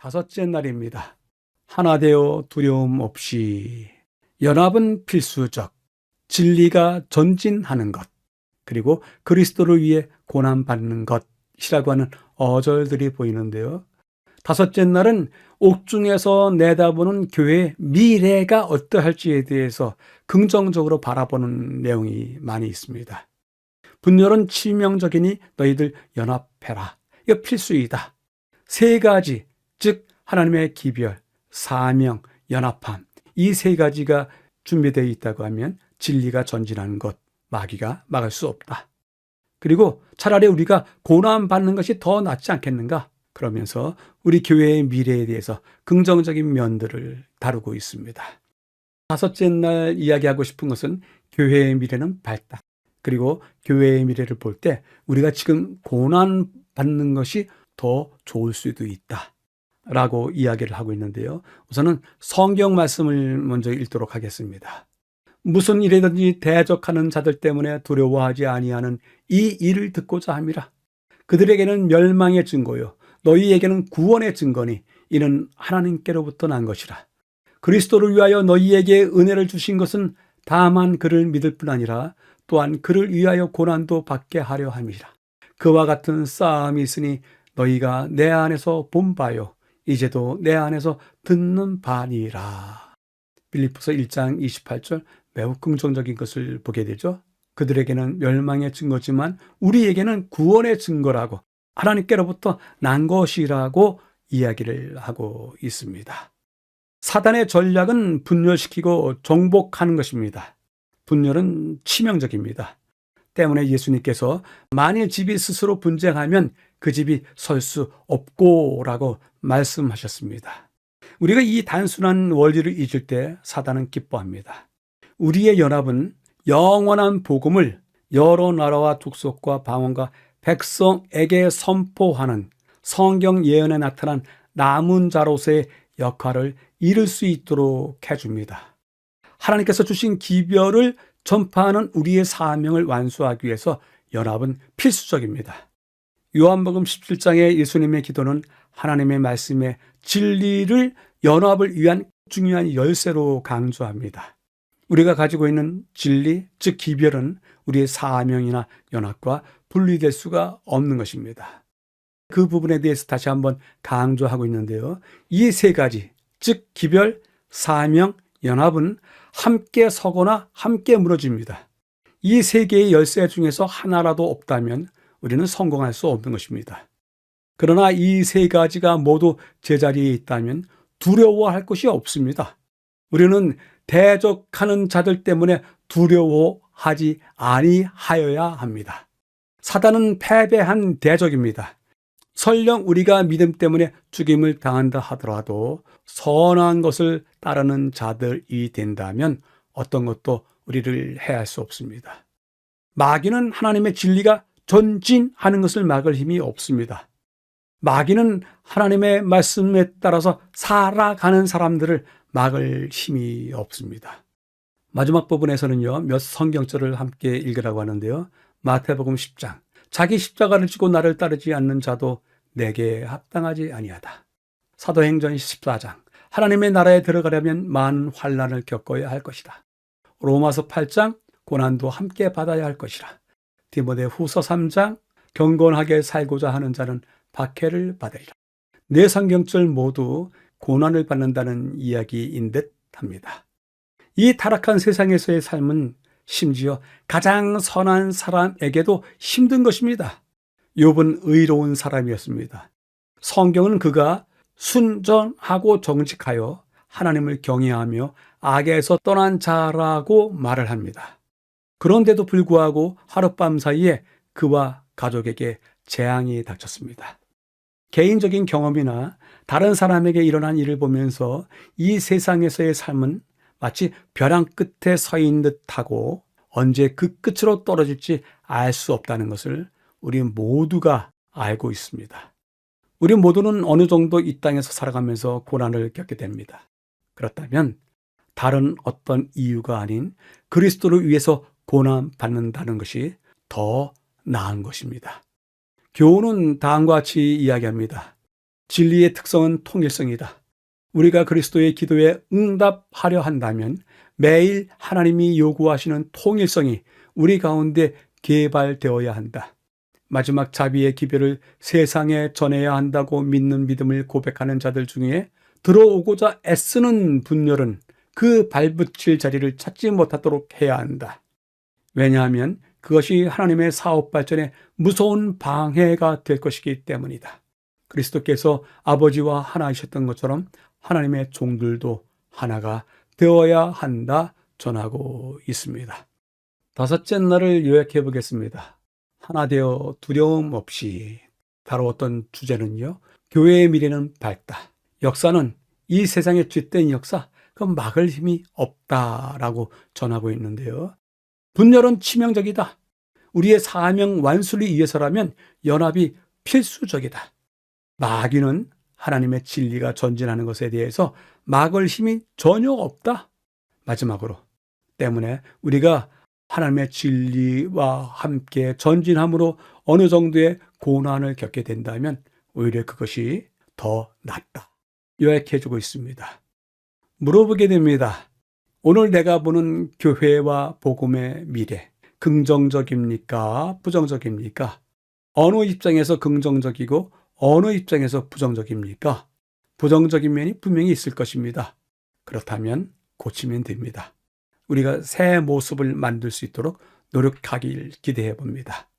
다섯째 날입니다. 하나 되어 두려움 없이 연합은 필수적, 진리가 전진하는 것, 그리고 그리스도를 위해 고난받는 것이라고 하는 어절들이 보이는데요. 다섯째 날은 옥중에서 내다보는 교회의 미래가 어떠할지에 대해서 긍정적으로 바라보는 내용이 많이 있습니다. 분열은 치명적이니 너희들 연합해라. 이거 필수이다. 세 가지, 즉 하나님의 기별, 사명, 연합함 이 세 가지가 준비되어 있다고 하면 진리가 전진하는 것, 마귀가 막을 수 없다. 그리고 차라리 우리가 고난 받는 것이 더 낫지 않겠는가? 그러면서 우리 교회의 미래에 대해서 긍정적인 면들을 다루고 있습니다. 다섯째 날 이야기하고 싶은 것은 교회의 미래는 밝다. 그리고 교회의 미래를 볼 때 우리가 지금 고난 받는 것이 더 좋을 수도 있다. 라고 이야기를 하고 있는데요. 우선은 성경 말씀을 먼저 읽도록 하겠습니다. 무슨 일이든지 대적하는 자들 때문에 두려워하지 아니하는 이 일을 듣고자 함이라. 그들에게는 멸망의 증거요. 너희에게는 구원의 증거니 이는 하나님께로부터 난 것이라. 그리스도를 위하여 너희에게 은혜를 주신 것은 다만 그를 믿을 뿐 아니라 또한 그를 위하여 고난도 받게 하려 함이라. 그와 같은 싸움이 있으니 너희가 내 안에서 본 바요. 이제도 내 안에서 듣는 바니라. 빌리포서 1장 28절 매우 긍정적인 것을 보게 되죠. 그들에게는 멸망의 증거지만 우리에게는 구원의 증거라고 하나님께로부터 난 것이라고 이야기를 하고 있습니다. 사단의 전략은 분열시키고 정복하는 것입니다. 분열은 치명적입니다. 때문에 예수님께서 만일 집이 스스로 분쟁하면 그 집이 설 수 없고라고 말씀하셨습니다. 우리가 이 단순한 원리를 잊을 때 사단은 기뻐합니다. 우리의 연합은 영원한 복음을 여러 나라와 족속과 방언과 백성에게 선포하는 성경 예언에 나타난 남은 자로서의 역할을 이룰 수 있도록 해줍니다. 하나님께서 주신 기별을 전파하는 우리의 사명을 완수하기 위해서 연합은 필수적입니다. 요한복음 17장의 예수님의 기도는 하나님의 말씀의 진리를 연합을 위한 중요한 열쇠로 강조합니다. 우리가 가지고 있는 진리, 즉 기별은 우리의 사명이나 연합과 분리될 수가 없는 것입니다. 그 부분에 대해서 다시 한번 강조하고 있는데요. 이 세 가지, 즉 기별, 사명, 연합은 함께 서거나 함께 무너집니다. 이 세 개의 열쇠 중에서 하나라도 없다면 우리는 성공할 수 없는 것입니다. 그러나 이 세 가지가 모두 제자리에 있다면 두려워할 것이 없습니다. 우리는 대적하는 자들 때문에 두려워하지 아니하여야 합니다. 사단은 패배한 대적입니다. 설령 우리가 믿음 때문에 죽임을 당한다 하더라도 선한 것을 따르는 자들이 된다면 어떤 것도 우리를 해할 수 없습니다. 마귀는 하나님의 진리가 전진하는 것을 막을 힘이 없습니다. 마귀는 하나님의 말씀에 따라서 살아가는 사람들을 막을 힘이 없습니다. 마지막 부분에서는요, 몇 성경절을 함께 읽으라고 하는데요. 마태복음 10장. 자기 십자가를 지고 나를 따르지 않는 자도 내게 합당하지 아니하다. 사도행전 14장. 하나님의 나라에 들어가려면 많은 환란을 겪어야 할 것이다. 로마서 8장. 고난도 함께 받아야 할 것이라. 디모데 후서 3장. 경건하게 살고자 하는 자는 박해를 받으리라. 네 성경절 모두 고난을 받는다는 이야기인 듯 합니다. 이 타락한 세상에서의 삶은 심지어 가장 선한 사람에게도 힘든 것입니다. 욥은 의로운 사람이었습니다. 성경은 그가 순전하고 정직하여 하나님을 경외하며 악에서 떠난 자라고 말을 합니다. 그런데도 불구하고 하룻밤 사이에 그와 가족에게 재앙이 닥쳤습니다. 개인적인 경험이나 다른 사람에게 일어난 일을 보면서 이 세상에서의 삶은 마치 벼랑 끝에 서 있는 듯하고 언제 그 끝으로 떨어질지 알 수 없다는 것을 우리 모두가 알고 있습니다. 우리 모두는 어느 정도 이 땅에서 살아가면서 고난을 겪게 됩니다. 그렇다면 다른 어떤 이유가 아닌 그리스도를 위해서 고난 받는다는 것이 더 나은 것입니다. 교훈은 다음과 같이 이야기합니다. 진리의 특성은 통일성이다. 우리가 그리스도의 기도에 응답하려 한다면 매일 하나님이 요구하시는 통일성이 우리 가운데 개발되어야 한다. 마지막 자비의 기별을 세상에 전해야 한다고 믿는 믿음을 고백하는 자들 중에 들어오고자 애쓰는 분열은 그 발붙일 자리를 찾지 못하도록 해야 한다. 왜냐하면 그것이 하나님의 사업 발전에 무서운 방해가 될 것이기 때문이다. 그리스도께서 아버지와 하나이셨던 것처럼 하나님의 종들도 하나가 되어야 한다 전하고 있습니다. 다섯째 날을 요약해 보겠습니다. 하나 되어 두려움 없이 다루었던 주제는요. 교회의 미래는 밝다. 역사는 이 세상의 쥐된 역사, 그 막을 힘이 없다라고 전하고 있는데요. 분열은 치명적이다. 우리의 사명 완수를 위해서라면 연합이 필수적이다. 마귀는 하나님의 진리가 전진하는 것에 대해서 막을 힘이 전혀 없다. 마지막으로 때문에 우리가 하나님의 진리와 함께 전진함으로 어느 정도의 고난을 겪게 된다면 오히려 그것이 더 낫다. 요약해 주고 있습니다. 물어보게 됩니다. 오늘 내가 보는 교회와 복음의 미래, 긍정적입니까? 부정적입니까? 어느 입장에서 긍정적이고 어느 입장에서 부정적입니까? 부정적인 면이 분명히 있을 것입니다. 그렇다면 고치면 됩니다. 우리가 새 모습을 만들 수 있도록 노력하길 기대해 봅니다.